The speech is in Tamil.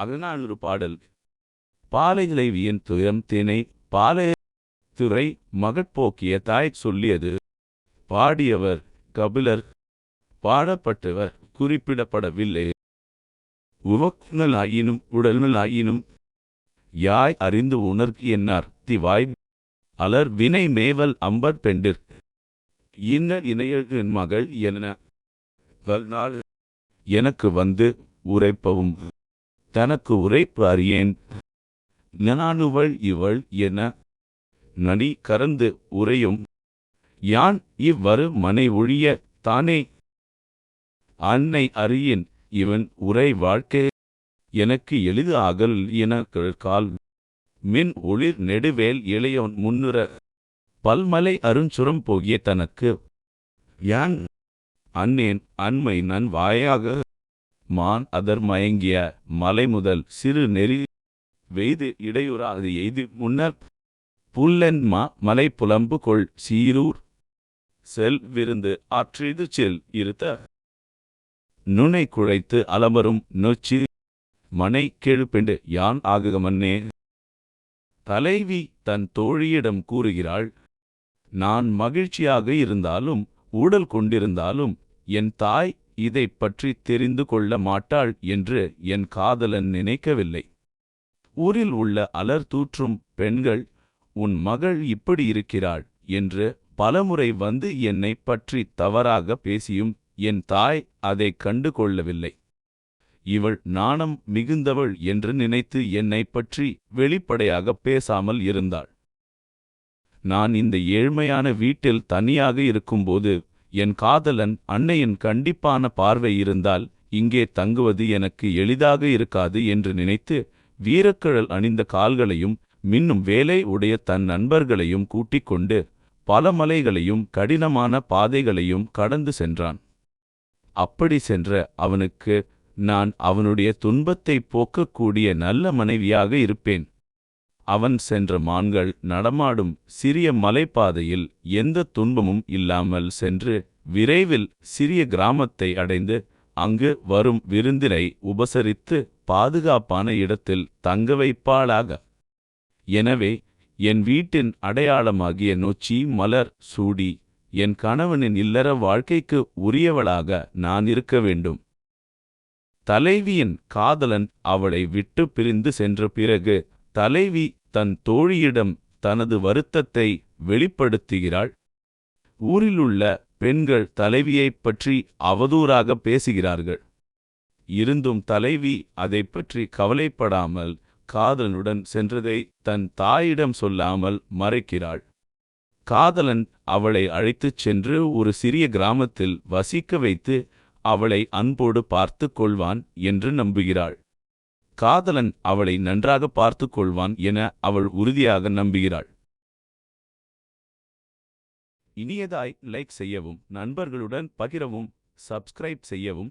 அதனால் ஒரு பாடல் பாலைநிலைவியின் துயம் தினை பாலை துறை மகட்போக்கிய தாய் சொல்லியது. பாடியவர் கபிலர் பாடப்பட்டவர் குறிப்பிடப்படவில்லை. உவக்குனலாயினும் உடல்நலாயினும் யாய் அறிந்து உணர்க்கு என்னார் திவாய். அலர் வினை மேவல் அம்பர் பெண்டிற் இன்ன இணையின் மகள் என்ன எனக்கு வந்து உரைப்பவும். தனக்கு உரைப்பு அறியேன். நானுவள் இவள் என நடி கறந்து உரையும். யான் இவ்வரு மனை ஒழிய தானே? அன்னை அறியின் இவன் உரை வாழ்க்கை எனக்கு எளிது ஆகல் என கால் மின் ஒளிர் நெடுவேல் இளையோன் முன்னுற பல்மலை அருஞ்சுரம் போகிய தனக்கு. யான் அன்னேன் அண்மை நன் வாயாக மான் அதர் மயங்கிய மலை முதல் சிறு நெறி வெய்து இடையூறாது எய்து முன்னர் புல்லென்மா மலை புலம்பு கொள் சீரூர் செல் விருந்து ஆற்றிது செல் இருத்த நுனை குழைத்து அலமரும் நொச்சி மனை கெழுப்பெண்டு யான் ஆகுகமன்னே தலைவி தன் தோழியிடம் கூறுகிறாள் நான் மகிழ்ச்சியாக இருந்தாலும் ஊடல் கொண்டிருந்தாலும் என் தாய் இதைப் பற்றி தெரிந்து கொள்ள மாட்டாள் என்று என் காதலன் நினைக்கவில்லை. ஊரில் உள்ள அலர் தூற்றும் பெண்கள் உன் மகள் இப்படி இருக்கிறாள் என்று பலமுறை வந்து என்னைப் பற்றி தவறாக பேசியும் என் தாய் அதை கண்டு கொள்ளவில்லை இவள் நாணம் மிகுந்தவள் என்று நினைத்து என்னைப் பற்றி வெளிப்படையாக பேசாமல் இருந்தாள். நான் இந்த ஏழ்மையான வீட்டில் தனியாக இருக்கும்போது என் காதலன் அன்னையின் கண்டிப்பான பார்வை இருந்தால் இங்கே தங்குவது எனக்கு எளிதாக இருக்காது என்று நினைத்து வீரக்கழல் அணிந்த கால்களையும் மின்னும் வேலை உடைய தன் நண்பர்களையும் கூட்டிக் கொண்டு பல மலைகளையும் கடினமான பாதைகளையும் கடந்து சென்றான். அப்படி சென்ற அவனுக்கு நான் அவனுடைய துன்பத்தை போக்கக்கூடிய நல்ல மனைவியாக இருப்பேன். அவன் சென்ற மான்கள் நடமாடும் சிறிய மலைப்பாதையில் எந்த துன்பமும் இல்லாமல் சென்று விரைவில் சிறிய கிராமத்தை அடைந்து அங்கு வரும் விருந்தினை உபசரித்து பாதுகாப்பான இடத்தில் தங்க வைப்பாளாக. எனவே என் வீட்டின் அடையாளமாகிய நொச்சி மலர் சூடி என் கணவனின் இல்லற வாழ்க்கைக்கு உரியவளாக நான் இருக்க வேண்டும். தலைவியின் காதலன் அவளை விட்டு பிரிந்து சென்ற பிறகு தலைவி தன் தோழியிடம் தனது வருத்தத்தை வெளிப்படுத்துகிறாள். ஊரிலுள்ள பெண்கள் தலைவியைப் பற்றி அவதூறாக பேசுகிறார்கள். இருந்தும் தலைவி அதைப் பற்றி கவலைப்படாமல் காதலனுடன் சென்றதை தன் தாயிடம் சொல்லாமல் மறைக்கிறாள். காதலன் அவளை அழைத்துச் சென்று ஒரு சிறிய கிராமத்தில் வசிக்க வைத்து அவளை அன்போடு பார்த்து கொள்வான் என்று நம்புகிறாள். காதலன் அவளை நன்றாக பார்த்து கொள்வான் என அவள் உறுதியாக நம்புகிறாள். இனியதாய் லைக் செய்யவும் நண்பர்களுடன் பகிரவும் சப்ஸ்கிரைப் செய்யவும்